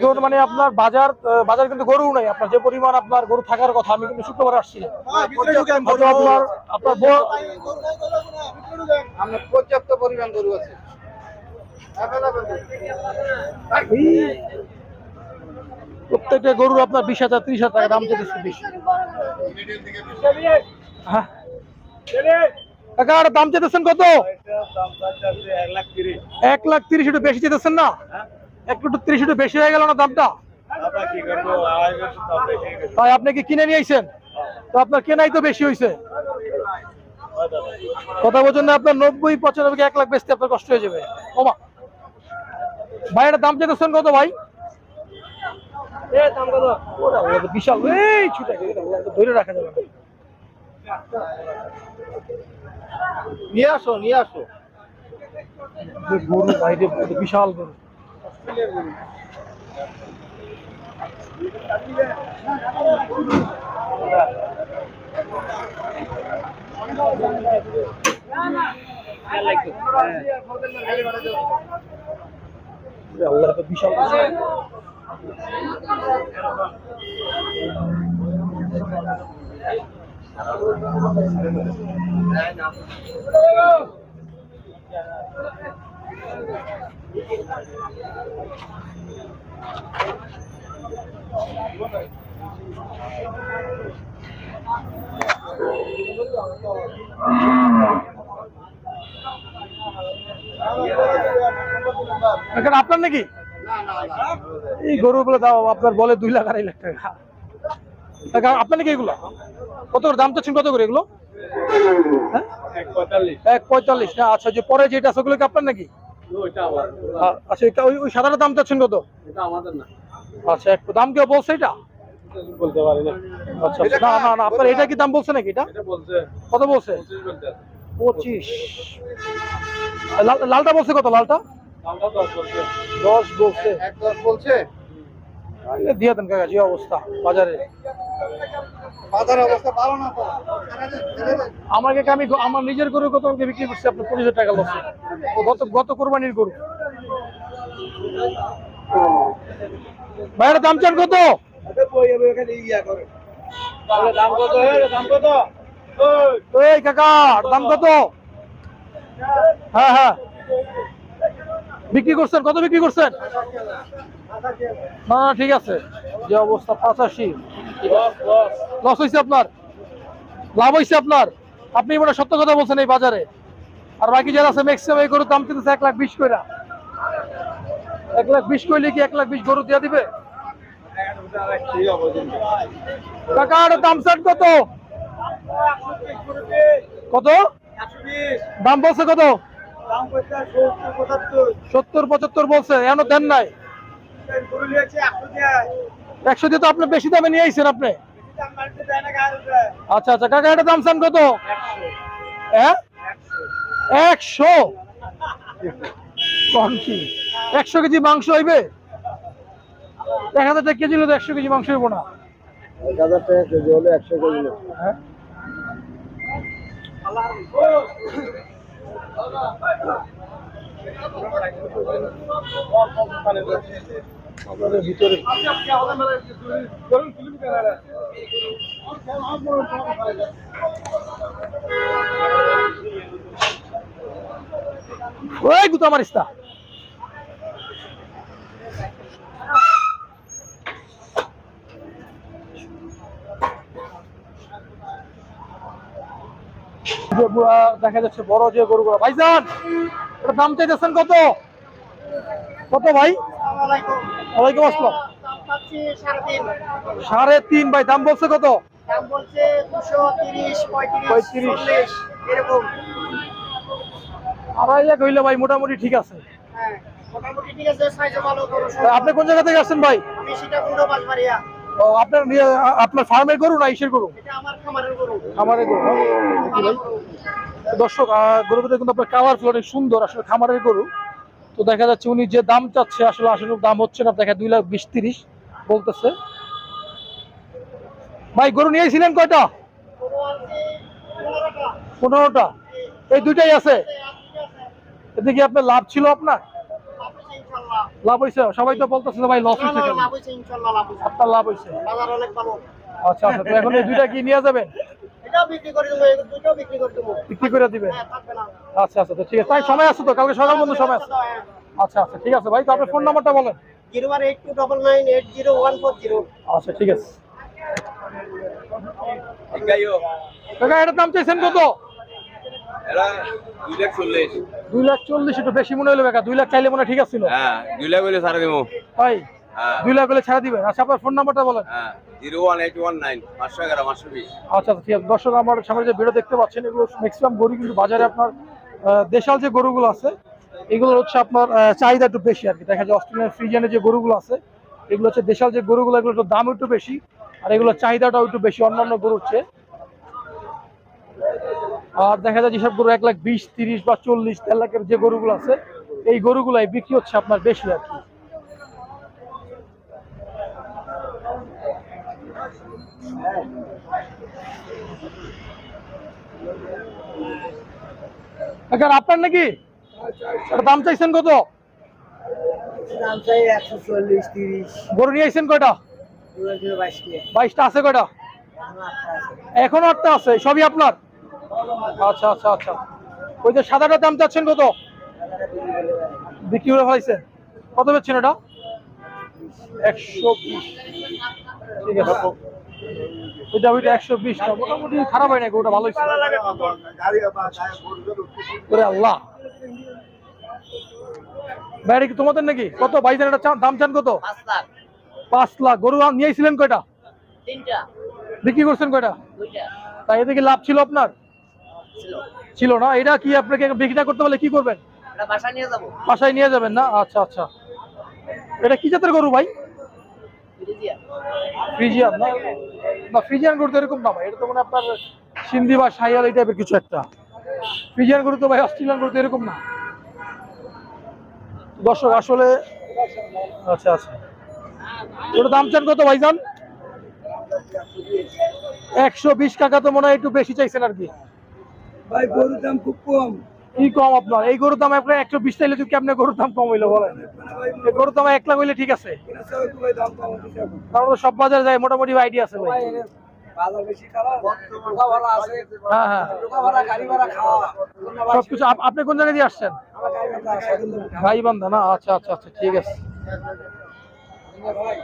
এখন মানে আপনার বাজার বাজার কিন্তু গরু নাই। আপনার যে পরিমাণ আপনার গরু থাকার কথা আমি কিন্তু শুক্রবার আসছি। আপনার আপনার পর্যাপ্ত পরিমাণ গরু আছে। প্রত্যেকটা গরুর আপনার বিশ হাজার ত্রিশ হাজার টাকা দাম চেয়েছে বেশি। হ্যাঁ। কাকা আর দাম চেতেছেন কত? এক লাখ তিরিশ। একটু বেশি চেতেছেন না? একটু একটু তিরিশ একটু বেশি হয়ে গেল না দামটা? তাই আপনি কি কিনে নিয়ে আইছেন? তো আপনার কেনাই তো বেশি হয়েছে কথা বলছেন না আপনার নব্বই পঁচানব্বই এক লাখ বেচতে আপনার কষ্ট হয়ে যাবে। ওমা। ভাই এটা দাম চেতেছেন কত ভাই? বিশাল। এই ছুটে গেছে, ধরে রাখা যাবে নিয়ে আসো নিয়ে আসো। গরু বিশাল গরু। আল্লাহ, এটা বিশাল গরু। এখানে আপনার নাকি? এই গরুগুলো দাও আপনার বলে দুই লাখ আড়াই লাখ টাকা। আপনার নাকি এগুলো? কত করে? দাম চাচ্ছেন কত করে এগুলো? হ্যাঁ? এক পঁয়তাল্লিশ। না আচ্ছা যে পরে যেটা আছে ওগুলো কি আপনার নাকি? আচ্ছা এটা ওই সাদাটা দাম চাচ্ছেন কত? আচ্ছা একটু দাম কেউ বলছে এটা? আচ্ছা আচ্ছা। না না না আপনার এটা কি দাম বলছে নাকি এটা? কত বলছে? পঁচিশ লাল- লালটা বলছে কত লালটা? দশ বলছে। এক দশ বলছে? দিয়ে দেন কাকা যে অবস্থা বাজারে। বাজার অবস্থা ভালো না আমাকে আমি আমার নিজের গরু কত আমাকে বিক্রি করছি আপনার হাজার টাকা লসে গত গত কোরবানির গরু। ভাইয়ের দাম চান কত? এই কাকা দাম কত? হ্যাঁ হ্যাঁ। বিক্রি করছেন? কত বিক্রি করছেন? না না ঠিক আছে। যে অবস্থা পঁচাশি। লস হয়েছে আপনার। লাভ হয়েছে আপনার। আপনি মনে সত্য কথা বলছেন এই বাজারে। আর বাকি যারা আছে ম্যাক্সিমাম এই গরুর দাম কিনতেছে এক লাখ বিশ কইরা। এক লাখ বিশ কইলে কি এক লাখ বিশ গরু দিয়ে দিবে? কাকা দাম চান কত? কত? দাম বলছে কত? সত্তর পঁচাত্তর। বলছে এন দেন নাই। একশো দিয়ে তো আপনি বেশি দামে নিয়ে আইছেন আপনি? আচ্ছা আচ্ছা কাকা এটা দাম চান কত? হ্যাঁ? একশো? কম কি? একশো কেজি মাংস হইবে? এক হাজার টাকা কেজি হলে একশো কেজি মাংস হইব না। এক হাজার টাকা কেজি হলে একশো কেজি হ্যাঁ? ভিতরে। ওই গুতো আমার না বুড়া দেখা যাচ্ছে বড় যে গরুগুলো। ভাইজান এটার দাম চাইতেছেন কত? কত ভাই? ওয়ালাইকুম আসসালাম। সাড়ে তিন। ভাই দাম বলছে কত? আড়াই লাখ হইলে ভাই মোটামুটি ঠিক আছে। হ্যাঁ আপনি কোন জায়গা থেকে আসছেন ভাই? ও আপনার আপনার ফার্মের গরু না ইসের গরু? খামারের গরু। খামারের গরু। দর্শক আহ, গরুটা কিন্তু আপনার কালারফুল অনেক সুন্দর আসলে খামারের গরু। তো দেখা যাচ্ছে উনি যে দাম চাচ্ছে আসলে আসলে দাম হচ্ছে না দেখা দুই লাখ বিশ তিরিশ বলতেছে। ভাই গরু নিয়েছিলেন কয়টা? পনেরোটা। এই দুইটাই আছে? আছে, আছে, আছে। এতে কি আপনার লাভ ছিল আপনার? লাভ হয়েছে সবাই তো বলতেছে ভাই লস হয়েছে আপনার লাভ হয়েছে আচ্ছা আচ্ছা তো এখন এই দুইটা কি নিয়ে যাবেন? বিক্রি করে দেবো এই দুটোও বিক্রি করে দেবো। বিক্রি করে দিবেন হ্যাঁ আচ্ছা আচ্ছা তো ঠিক আছে। তাই সময় আছে তো? কালকে সকাল পর্যন্ত সময় আছে? আচ্ছা আচ্ছা ঠিক আছে ভাই। তো আপনার ফোন নাম্বারটা বলেন। Zero one eight two double nine eight zero one four zero. আচ্ছা ঠিক আছে। কাকা এটার দাম চাইছেন কত? দুই লাখ চল্লিশ। একটু বেশি মনে হলো কাকা দুই লাখ চাইলে মনে ঠিক আছিল হ্যাঁ দুই লাখ হইলে ছাড়া দেবো ভাই হ্যাঁ। দুই লাখ হলে ছাড়া দিবেন। আচ্ছা আপনার ফোন নাম্বারটা বলেন। হ্যাঁ। আচ্ছা আচ্ছা, ঠিক আছে। দর্শক আমার সামনে যে ভিডিও দেখতে পাচ্ছেন এগুলো ম্যাক্সিমাম গরু কিন্তু বাজারে আপনার দেশাল যে গরুগুলো আছে এগুলো হচ্ছে আপনার চাহিদা একটু বেশি আর কি। দেখা যায় অস্ট্রেলিয়ান ফ্রিজিয়ানের যে গরুগুলো আছে এগুলো হচ্ছে দেশাল যে গরুগুলো এগুলো একটু দাম একটু বেশি আর এগুলো চাহিদাটাও একটু বেশি অন্যান্য গরুর চেয়ে। আর দেখা যায় যেসব গরু এক লাখ বিশ তিরিশ বা চল্লিশ দেড় লাখের যে গরুগুলো আছে এই গরুগুলাই বিক্রি হচ্ছে আপনার বেশি আর কি। কাকা আপনার নাকি? দাম চাইছেন কত? দাম চল্লিশ তিরিশ। গরু নিয়ে আইছেন কয়টা? বাইশটা আছে কয়টা? এখনও আটটা আছে। সবই আপনার? আচ্ছা আচ্ছা আচ্ছা। ওই যে সাদাটার দাম চাচ্ছেন কত? বিক্রি করে ফেলাইছেন কত বেচছেন এটা? একশো ঠিক আছে। ওইটা ওইটা একশো বিশ মোটামুটি খারাপ হয় না ওটা ভালো হয়েছে? ওরে আল্লাহ। বাইরে কি তোমাদের নাকি? কত? বাইশের একটা দাম চান কত? পাঁচ লাখ। গরু আন- নিয়ে আইছিলেন কয়টা বিক্রি করছেন কয়টা? তাই এতে কি লাভ ছিল আপনার? ছিল। না। এটা কি আপনাকে বিক্রি করতে পারলে কি করবেন? এটা বাসায় নিয়ে যাবেন না? আচ্ছা আচ্ছা। এটা কি জাতের গরু ভাই? ফ্রিজিয়ান। না? না ফ্রিজিয়ান গরু তো এরকম না ভাই এটা তো মানে আপনার সিন্ধি বা সাইয়াল এই টাইপের কিছু একটা। ফ্রিজিয়ান গরু তো ভাই অস্ট্রেলিয়ান গরু তো এরকম না। দর্শক আসলে আচ্ছা আচ্ছা। ওটা দাম চান কত ভাইজান? একশো বিশ টাকা তো মনে হয় একটু বেশি চাইছেন আর কি। ভাই গরুর দাম খুব কম। কি কম আপনার। এই গরুর দাম আপনার একশো বিশ চাইলে তুই কেমনে গরুর দাম কম হইল বলেন? গরুর দাম এক লাখ হইলে ঠিক আছে। কারণ সব বাজারে যায়, মোটামুটি আইডিয়া আছে ভাই। হ্যাঁ হ্যাঁ। সবকিছু আপ- আপনি কোন জায়গায় দিয়ে আসছেন? স্বাধীন গাইবান্ধা না? আচ্ছা আচ্ছা আচ্ছা ঠিক আছে। ভাই